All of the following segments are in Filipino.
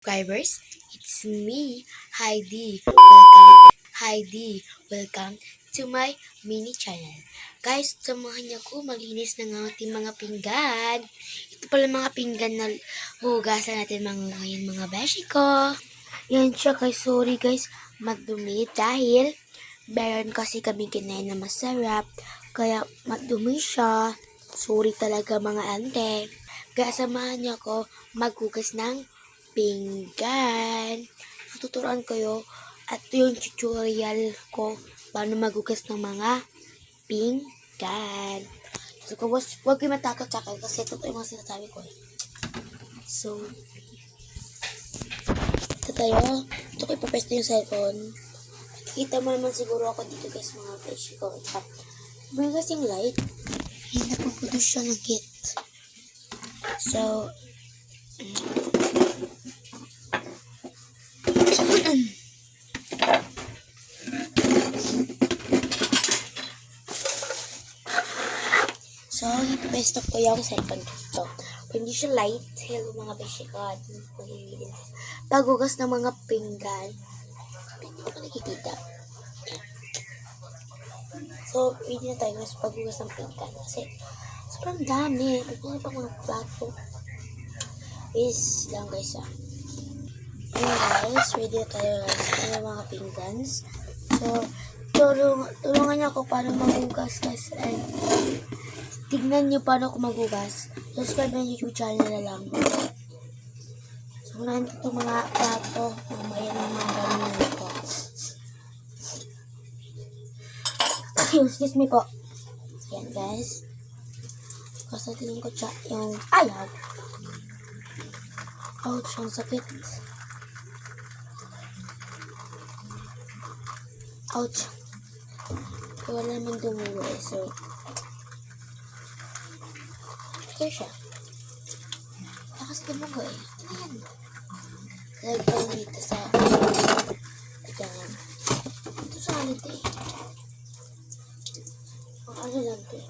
subscribers. It's me, Heidi. Welcome, Heidi. Welcome to my mini channel. Guys, samahan niyo ko maglinis ng ating mga pinggan. Ito pala mga pinggan na hugasan natin mga ngayon mga beshi ko. Yan siya guys. Sorry guys, madumi dahil meron kasi kami kinain na masarap. Kaya madumi siya. Sorry talaga mga ante. Kaya samahan niyo ako maghugas ng pinggan. Tuturuan kayo at yung tutorial ko paano maghugas ng mga pinggan. So, kung was, huwag kayo matakot sa akin kasi ito yung mga sinasabi ko eh. So, ito tayo. Ito ko ipapesto yung cellphone. Kita mo naman siguro ako dito guys mga beshi ko. At, may kasing light. Ay, napupunos siya ng heat. So, So, ipestop ko yung cellphone ko. Hindi siya light, hello mga beshi ko. Paghugas ng mga pinggan, hindi ko nakikita. So, pwede na tayo sa paghugas ng pinggan. Kasi, sobrang dami. Paghugas pa mga plato. Is lang guys ah. Ayun guys, ready na tayo guys. Ano yung mga pinggans. So, tulung, tulungan niyo ako paano maghugas guys. And, tignan niyo paano ako maghugas. Subscribe na YouTube channel na lang. So, unahan ko itong mga plato. Mamaya na mga ganyan ko. Excuse me po. Yan guys. Kasatilin ko siya yung ayaw. Ouch, ang sakit. Ouch. Kaya wala naman dumulo eh, so... Okay siya. Lakas dumugo eh. Yan? Lagi ko dito sa... Lagyan. Ito sa alit eh. Ang ano lang to eh.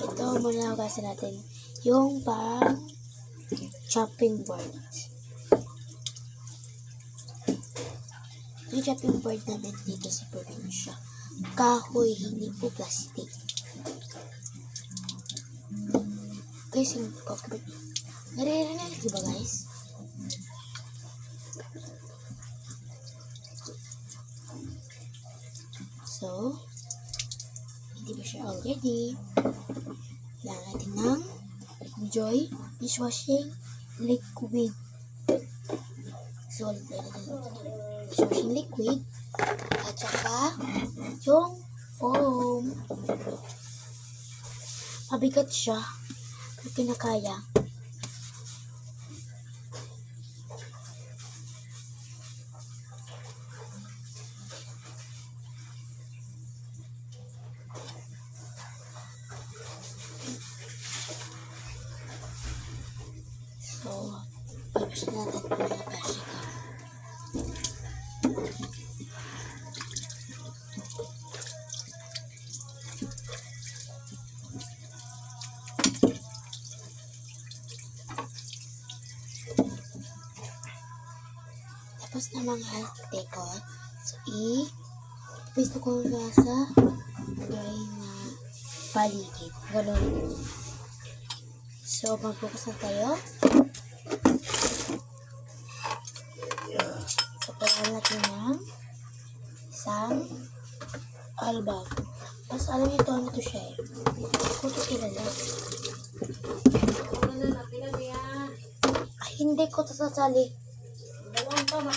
Ito muna hugasan natin. Yung pang chopping board. Yung chopping board namin dito sa probinsya. Kahoy, hindi po plastic. Guys, yung cockpit. Naririnig, ba guys? So, hindi ba siya already? Kailangan natin ng Joy dishwashing liquid. So, liquid. At saka, yung foam. Mabigat siya. Pero kinakaya. So, na natin mga basika. Tapos na mga teko. So, i pwesto ko na sa dry na paligid. Ganun. So, mag-focus na tayo. So, kailangan natin ng isang album. Mas alam niyo ito, ano to siya eh. Kung ito kilala. Ay, hindi ko ito sasali. Joke.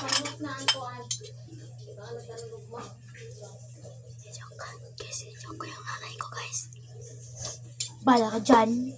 Kasi joke ko yung nanay ko, guys. Bala ka dyan.